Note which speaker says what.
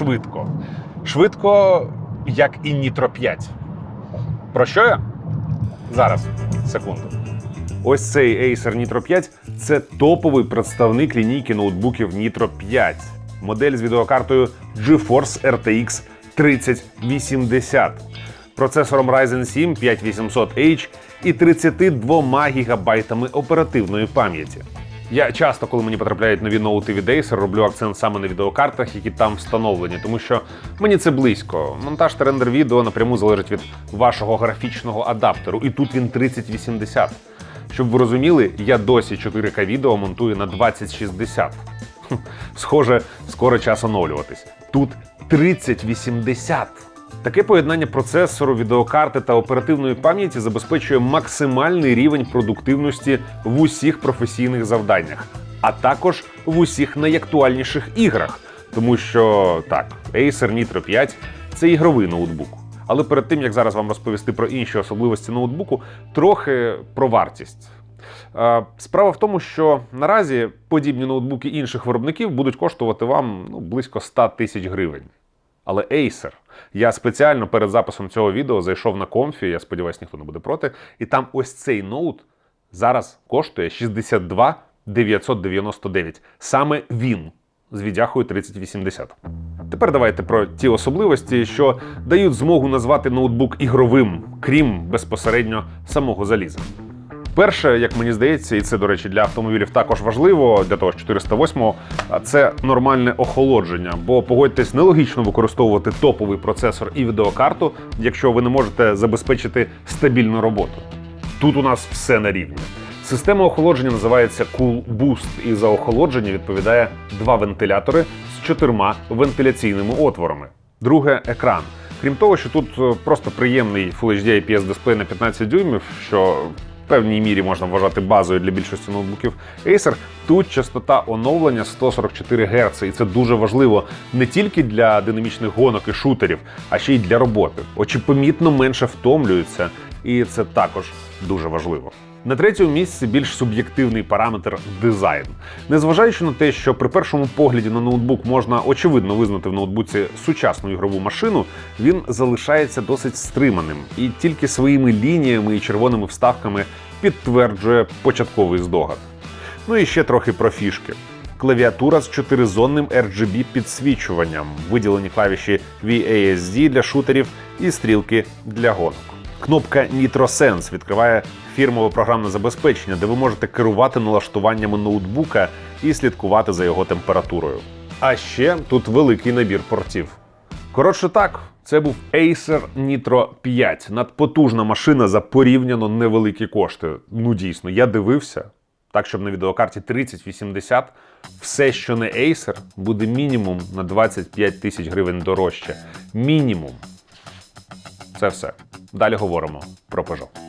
Speaker 1: швидко. Швидко, як і Nitro 5. Про що я? Зараз, секунду. Ось цей Acer Nitro 5 це топовий представник лінійки ноутбуків Nitro 5. Модель з відеокартою GeForce RTX 3080, процесором Ryzen 7 5800H і 32 гігабайтами оперативної пам'яті. Я часто, коли мені потрапляють нові ноути від Acer, роблю акцент саме на відеокартах, які там встановлені, тому що мені це близько. Монтаж та рендер відео напряму залежить від вашого графічного адаптеру, і тут він 3080. Щоб ви розуміли, я досі 4К відео монтую на 2060. Хм, Схоже, скоро час оновлюватись. Тут 3080. Таке поєднання процесору, відеокарти та оперативної пам'яті забезпечує максимальний рівень продуктивності в усіх професійних завданнях, а також в усіх найактуальніших іграх. Тому що так, Acer Nitro 5 це ігровий ноутбук. Але перед тим як зараз вам розповісти про інші особливості ноутбуку, трохи про вартість. Е, Справа в тому, що наразі подібні ноутбуки інших виробників будуть коштувати вам ну, близько 100 тисяч гривень. Але Acer. Я спеціально перед записом цього відео зайшов на комфі, я сподіваюся, ніхто не буде проти. І там ось цей ноут зараз коштує 62 999. Саме він з віддяхою 3080. Тепер давайте про ті особливості, що дають змогу назвати ноутбук ігровим, крім безпосередньо самого заліза. Перше, як мені здається, і це, до речі, для автомобілів також важливо, для того ж 408-го, а це нормальне охолодження. Бо погодьтесь, нелогічно використовувати топовий процесор і відеокарту, якщо ви не можете забезпечити стабільну роботу. Тут у нас все на рівні. Система охолодження називається Cool Boost, і за охолодження відповідає два вентилятори з чотирма вентиляційними отворами. Друге екран. Крім того, що тут е, просто приємний Full HD IPS дисплей на 15 дюймів, що певній мірі можна вважати базою для більшості ноутбуків Acer, тут частота оновлення 144 Гц, і це дуже важливо не тільки для динамічних гонок і шутерів, а ще й для роботи. Очі помітно менше втомлюються, і це також дуже важливо. На третьому місці більш суб'єктивний параметр дизайн. Незважаючи на те, що при першому погляді на ноутбук можна очевидно визнати в ноутбуці сучасну ігрову машину, він залишається досить стриманим і тільки своїми лініями і червоними вставками підтверджує початковий здогад. Ну і ще трохи про фішки. Клавіатура з чотиризонним RGB підсвічуванням, виділені клавіші VASD для шутерів і стрілки для гонок. Кнопка NitroSense відкриває фірмове програмне забезпечення, де ви можете керувати налаштуваннями ноутбука і слідкувати за його температурою. А ще тут великий набір портів. Коротше так, це був Acer Nitro 5. Надпотужна машина за порівняно невеликі кошти. Ну дійсно, я дивився. Так, щоб на відеокарті 3080 все, що не Acer, буде мінімум на 25 тисяч гривень дорожче. Мінімум. Це все. Далі говоримо про Peugeot.